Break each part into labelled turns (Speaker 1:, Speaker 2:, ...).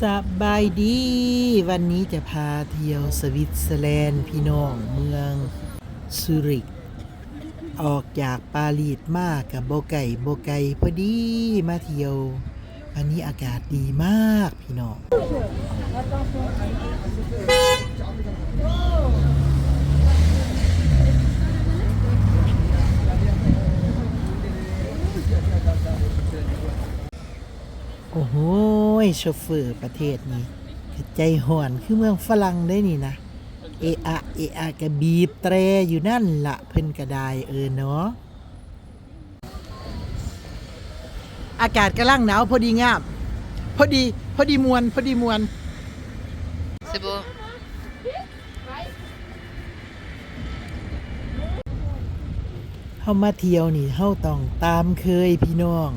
Speaker 1: สบายดี วันนี้จะพาเที่ยวสวิตเซอร์แลนด์พี่น้องเมืองซูริก ออกจากปารีสมากับโบไก่โบไก่พอดีมาเที่ยว วันนี้อากาศดีมากพี่น้อง โอ้โห โชเฟอร์ประเทศนี้คือใจห่อนคือเมืองฝรั่งได้นี่นะเอะอะเอะอะกะบีบแตรอยู่นั่นละเพิ่นกระไดเออเนาะอากาศกำลังหนาวพอดีงามพอดีพอดีมวนพอดีมวน
Speaker 2: C'est beau.
Speaker 1: เฮามาเที่ยวนี่เฮาต้องตามเคยพี่น้อง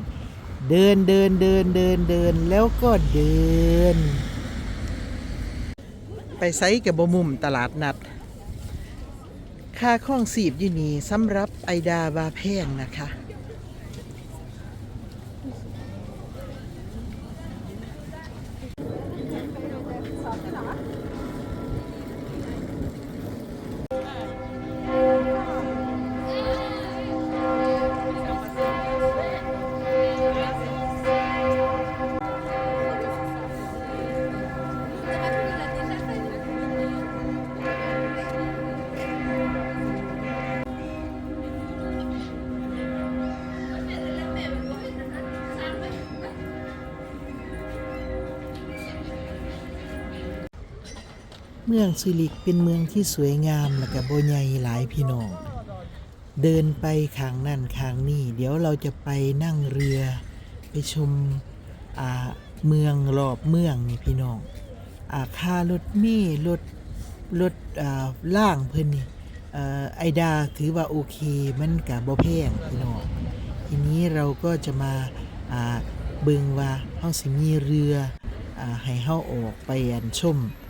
Speaker 1: เดินเดินเดินเดินเดินแล้วก็เดิน ไปไซกับบมุมตลาดนัด ค่าข้องสีบอยู่นี่สำหรับไอดาบาแพงนะคะ เมืองซิลิกเป็นเมืองที่สวยงามและก็บ่ใหญ่หลายพี่น้อง เดินไปข้างนั่นข้างนี่ เดี๋ยวเราจะไปนั่งเรือไปชมเมืองรอบเมืองนี่พี่น้องอาค่ารถเมล์รถรถล่างเพิ่นนี่ไอดาถือว่าโอเคมันกับบ่แพงพี่น้องทีนี้เราก็จะมาเบิ่งว่าเฮาสิมีเรืออให้เฮาออกไปอันชมอ่า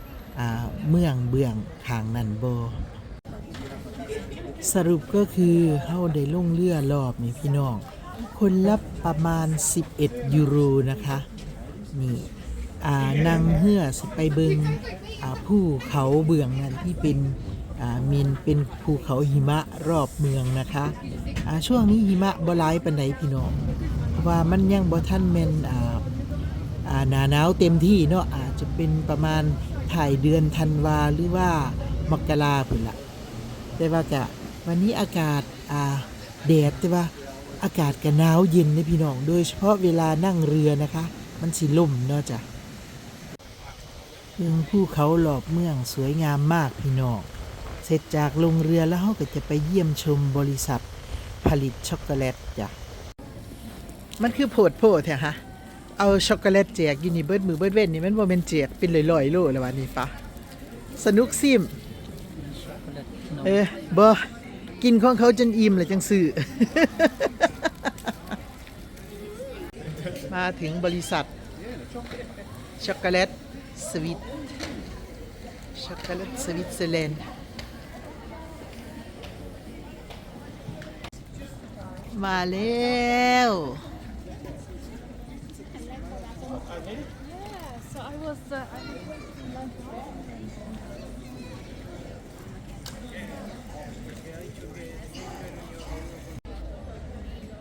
Speaker 1: เมืองเบื้องทางนันโบสรุปก็คือเฮาได้ลงเรือรอบนี่พี่น้อง คนละประมาณ 11 ยูโรนะคะนี่อ่างเฮือสไปเบิงอ่าภูเขาเบื้องนั้นที่เป็นมินเป็นภูเขาหิมะรอบเมืองนะคะช่วงนี้หิมะบลายปานใดพี่น้องเพราะว่ามันยังบ่ทันแมนหนาหนาวเต็มที่เนาะอาจจะเป็นประมาณ ถ่ายเดือนธันวาหรือว่ามกราพุ่นละแต่ว่าจะวันนี้อากาศอ่าแดดแต่ว่าอากาศก็หนาวเย็นนะพี่น้องโดยเฉพาะเวลานั่งเรือนะคะ มันสิล่มเนาะจ้ะเมืองภูเขาหลอบเมืองสวยงามมากพี่น้องเสร็จจากลงเรือแล้วเราก็จะไปเยี่ยมชมบริษัทผลิตช็อกโกแลตจ้ะมันคือโพดโพดแท้ฮะ เอาช็อกโกแลตแจกอยู่นี่เบิดมือเบิดเว้นนี่มันบ่แม่นแจกเป็นลอยๆโลแล้ววันนี้ฟ้าสนุกซิมเออบ่กินของเขาจนอิ่มแล้วจังซื้อมาถึงบริษัท ช็อกโกแลตสวิตช็อกโกแลตสวิตเซอร์แลนด์มาแล้ว
Speaker 3: So I was. Uh, I was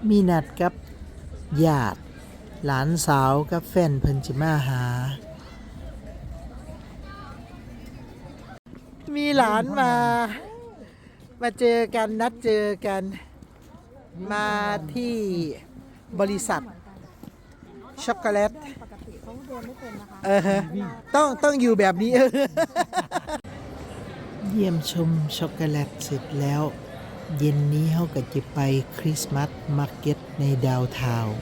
Speaker 1: มีนัดกับญาติ หลานสาวกับแฟนเพิ่นจิมาหา มีหลานมา มาเจอกันนัดเจอกัน มาที่บริษัท ช็อกโกแลต
Speaker 3: เขาเดินไม่เป็นนะคะ
Speaker 1: เออฮะต้องต้องอยู่แบบนี้ เยี่ยมชมช็อกโกแลตเสร็จแล้ว เย็นนี้เขาก็จะไปคริสต์มาสมาร์เก็ตในดาวน์ทาวน์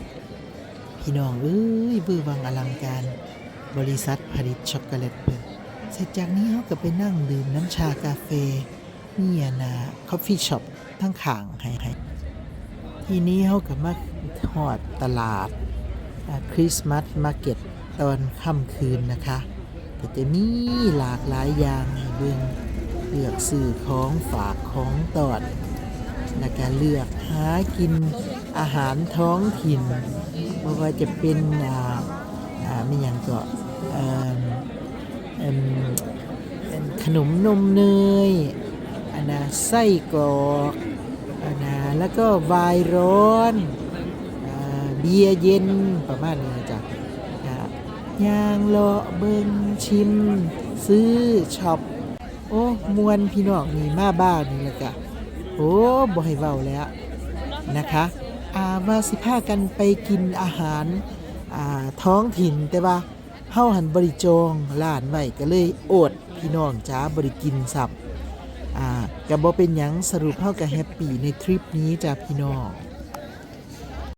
Speaker 1: พี่น้องเอ้ยเบื่อวังอลังการ บริษัทผลิตช็อกโกแลตเพิ่นเสร็จจากนี้เขาก็ไปนั่งดื่มน้ำชากาแฟนี่อะนะคอฟฟี่ช็อปทั้งข่างให้ให้ทีนี้เขาก็มาทอดตลาดคริสต์มาสมาร์เก็ต ตอนค่ำคืนนะคะก็จะมีหลากหลายอย่างให้เบิ่งเลือกสื่อของฝากของตอดแล้วก็เลือกหากินอาหารท้องถิ่นไม่ว่าจะเป็นอ่าอ่ามีอย่างก็เออขนมนมเนยอันนะไส้กรอกอันนะแล้วก็ไวน์ร้อนอ่าเบียร์เย็นประมาณนี้จ้ะ ย่างเลาะเบิงชิม ซื้อช็อป โอ้มวนพี่น้องนี่มาบ้านนี่แหละกะ โอ้บ่ให้เว้าแล้วนะคะอาว่าสิพากันไปกินอาหารอ่าท้องถิ่นแต่ว่าเฮาหันบริจองร้านไว้ก็เลยโอดพี่น้องจ้าบริกินสับอ่าก็บ่เป็นหยังสรุปเฮาก็แฮปปี้ในทริปนี้จ้าพี่น้อง